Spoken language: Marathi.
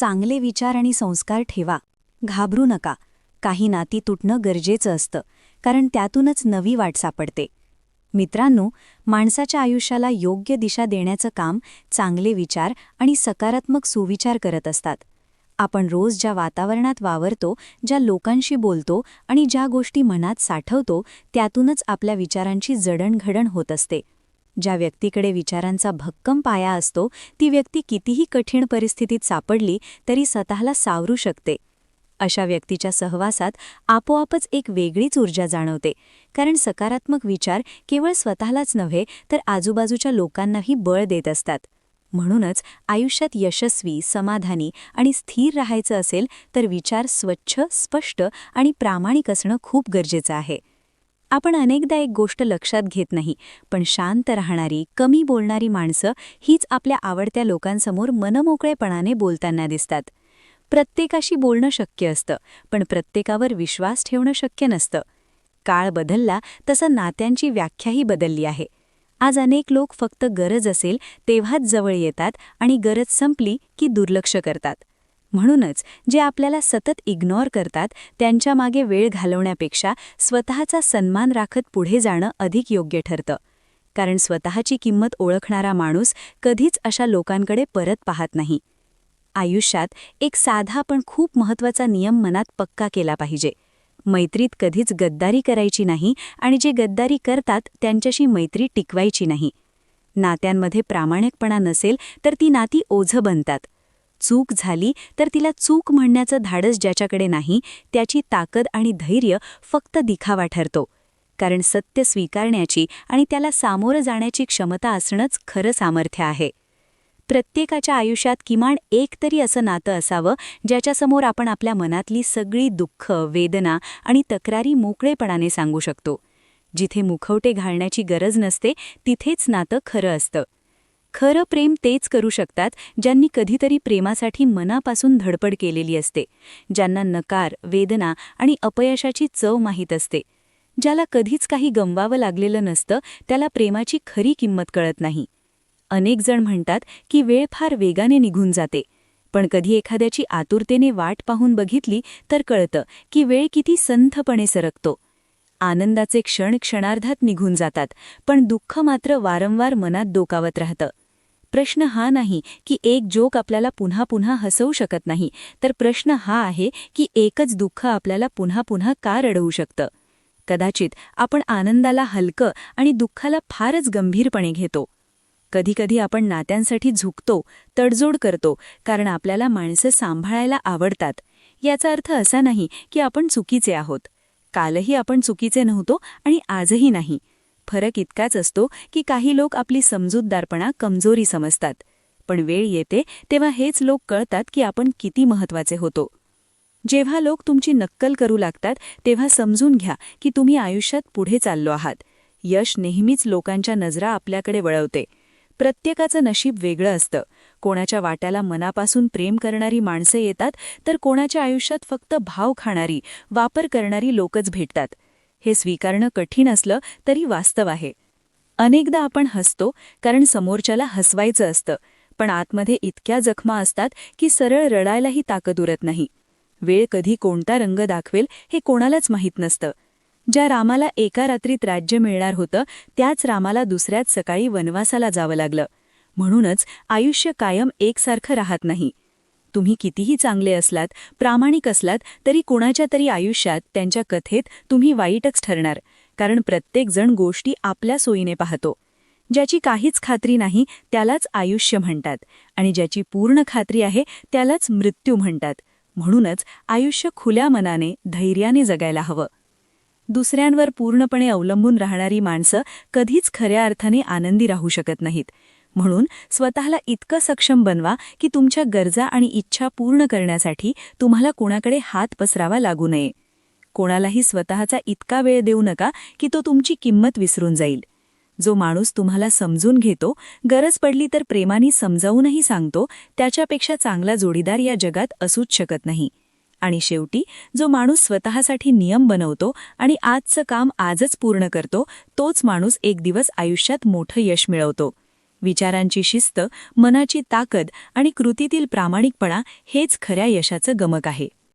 चांगले विचार आणि संस्कार ठेवा. घाबरू नका. काही नाती तुटणं गरजेचं असतं कारण त्यातूनच नवी वाट सापडते. मित्रांनो माणसाच्या आयुष्याला योग्य दिशा देण्याचं काम चांगले विचार आणि सकारात्मक सुविचार करत असतात. आपण रोज ज्या वातावरणात वावरतो ज्या लोकांशी बोलतो आणि ज्या गोष्टी मनात साठवतो त्यातूनच आपल्या विचारांची जडणघडण होत असते. ज्या व्यक्तीकडे विचारांचा भक्कम पाया असतो ती व्यक्ती कितीही कठीण परिस्थितीत सापडली तरी स्वतःला सावरू शकते. अशा व्यक्तीच्या सहवासात आपोआपच एक वेगळीच ऊर्जा जाणवते. कारण सकारात्मक विचार केवळ स्वतःलाच नव्हे तर आजूबाजूच्या लोकांनाही बळ देत असतात. म्हणूनच आयुष्यात यशस्वी समाधानी आणि स्थिर राहायचं असेल तर विचार स्वच्छ स्पष्ट आणि प्रामाणिक असणं खूप गरजेचं आहे. आपण अनेकदा एक गोष्ट लक्षात घेत नाही पण शांत राहणारी कमी बोलणारी माणसं हीच आपल्या आवडत्या लोकांसमोर मनमोकळेपणाने बोलताना दिसतात. प्रत्येकाशी बोलणं शक्य असतं पण प्रत्येकावर विश्वास ठेवणं शक्य नसतं. काळ बदलला तसं नात्यांची व्याख्याही बदलली आहे. आज अनेक लोक फक्त गरज असेल तेव्हाच जवळ येतात आणि गरज संपली की दुर्लक्ष करतात. म्हणूनच जे आपल्याला सतत इग्नॉर करतात त्यांच्यामागे वेळ घालवण्यापेक्षा स्वतःचा सन्मान राखत पुढे जाणं अधिक योग्य ठरतं. कारण स्वतःची किंमत ओळखणारा माणूस कधीच अशा लोकांकडे परत पाहत नाही. आयुष्यात एक साधा पण खूप महत्त्वाचा नियम मनात पक्का केला पाहिजे. मैत्रीत कधीच गद्दारी करायची नाही आणि जे गद्दारी करतात त्यांच्याशी मैत्री टिकवायची नाही. नात्यांमध्ये प्रामाणिकपणा नसेल तर ती नाती ओझं बनतात. चूक झाली तर तिला चूक म्हणण्याचं धाडस ज्याच्याकडे नाही त्याची ताकद आणि धैर्य फक्त दिखावा ठरतो. कारण सत्य स्वीकारण्याची आणि त्याला सामोरं जाण्याची क्षमता असणंच खरं सामर्थ्य आहे. प्रत्येकाच्या आयुष्यात किमान एक तरी असं नातं असावं ज्याच्यासमोर आपण आपल्या मनातली सगळी दुःख वेदना आणि तक्रारी मोकळेपणाने सांगू शकतो. जिथे मुखवटे घालण्याची गरज नसते तिथेच नातं खरं असतं. खरं प्रेम तेच करू शकतात ज्यांनी कधीतरी प्रेमासाठी मनापासून धडपड केलेली असते ज्यांना नकार वेदना आणि अपयशाची चव माहीत असते. ज्याला कधीच काही गमवावं लागलेलं नसतं त्याला प्रेमाची खरी किंमत कळत नाही. अनेक जण म्हणतात की वेळ फार वेगाने निघून जाते. पण कधी एखाद्याची आतुरतेने वाट पाहून बघितली तर कळतं की वेळ किती संथपणे सरकतो. आनंदाचे क्षण क्षणार्धात निघून जातात पण दुःख मात्र वारंवार मनात डोकावत राहतं. प्रश्न हा नाही की एक जोक आपल्याला पुन्हा पुन्हा हसवू शकत नाही तर प्रश्न हा आहे की एकच दुःख आपल्याला पुन्हा पुन्हा का रडवू शकतं? कदाचित आपण आनंदाला हलकं आणि दुःखाला फारच गंभीरपणे घेतो. कधीकधी आपण नात्यांसाठी झुकतो तडजोड करतो कारण आपल्याला माणसं सांभाळायला आवडतात. याचा अर्थ असा नाही की आपण चुकीचे आहोत. कालही आपण चुकीचे नव्हतो आणि आजही नाही. फरक इतकाच असतो की काही लोक आपली समजूतदारपणा कमजोरी समजतात. पण वेळ येते तेव्हा हेच लोक कळतात की आपण किती महत्त्वाचे होतो. जेव्हा लोक तुमची नक्कल करू लागतात तेव्हा समजून घ्या की तुम्ही आयुष्यात पुढे चाललो आहात. यश नेहमीच लोकांच्या नजरा आपल्याकडे वळवते. प्रत्येकाचं नशीब वेगळं असतं. कोणाच्या वाट्याला मनापासून प्रेम करणारी माणसं येतात तर कोणाच्या आयुष्यात फक्त भाव खाणारी वापर करणारी लोकच भेटतात. हे स्वीकारणं कठीण असलं तरी वास्तव आहे. अनेकदा आपण हसतो कारण समोरच्याला हसवायचं असतं पण आतमध्ये इतक्या जखमा असतात की सरळ रडायलाही ताकद उरत नाही. वेळ कधी कोणता रंग दाखवेल हे कोणालाच माहीत नसतं. ज्या रामाला एका रात्रीत राज्य मिळणार होतं त्याच रामाला दुसऱ्याच सकाळी वनवासाला जावं लागलं. म्हणूनच आयुष्य कायम एकसारखं राहत नाही. तुम्ही कितीही चांगले असलात प्रामाणिक असलात तरी कोणाच्या तरी आयुष्यात त्यांच्या कथेत तुम्ही वाईटच ठरणार. कारण प्रत्येकजण गोष्टी आपल्या सोयीने पाहतो. ज्याची काहीच खात्री नाही त्यालाच आयुष्य म्हणतात. आणि ज्याची पूर्ण खात्री आहे त्यालाच मृत्यू म्हणतात. म्हणूनच आयुष्य खुल्या मनाने धैर्याने जगायला हवं. दुसऱ्यांवर पूर्णपणे अवलंबून राहणारी माणसं कधीच खऱ्या अर्थाने आनंदी राहू शकत नाहीत. म्हणून स्वतःला इतकं सक्षम बनवा की तुमच्या गरजा आणि इच्छा पूर्ण करण्यासाठी तुम्हाला कोणाकडे हात पसरावा लागू नये. कोणालाही स्वतःचा इतका वेळ देऊ नका की तो तुमची किंमत विसरून जाईल. जो माणूस तुम्हाला समजून घेतो गरज पडली तर प्रेमाने समजावूनही सांगतो त्याच्यापेक्षा चांगला जोडीदार या जगात असूच शकत नाही. आणि शेवटी जो माणूस स्वतःसाठी नियम बनवतो आणि आजचं काम आजच पूर्ण करतो तोच माणूस एक दिवस आयुष्यात मोठं यश मिळवतो. विचारांची शिस्त मनाची ताकद आणि कृतीतील प्रामाणिकपणा हेच खऱ्या यशाचं गमक आहे.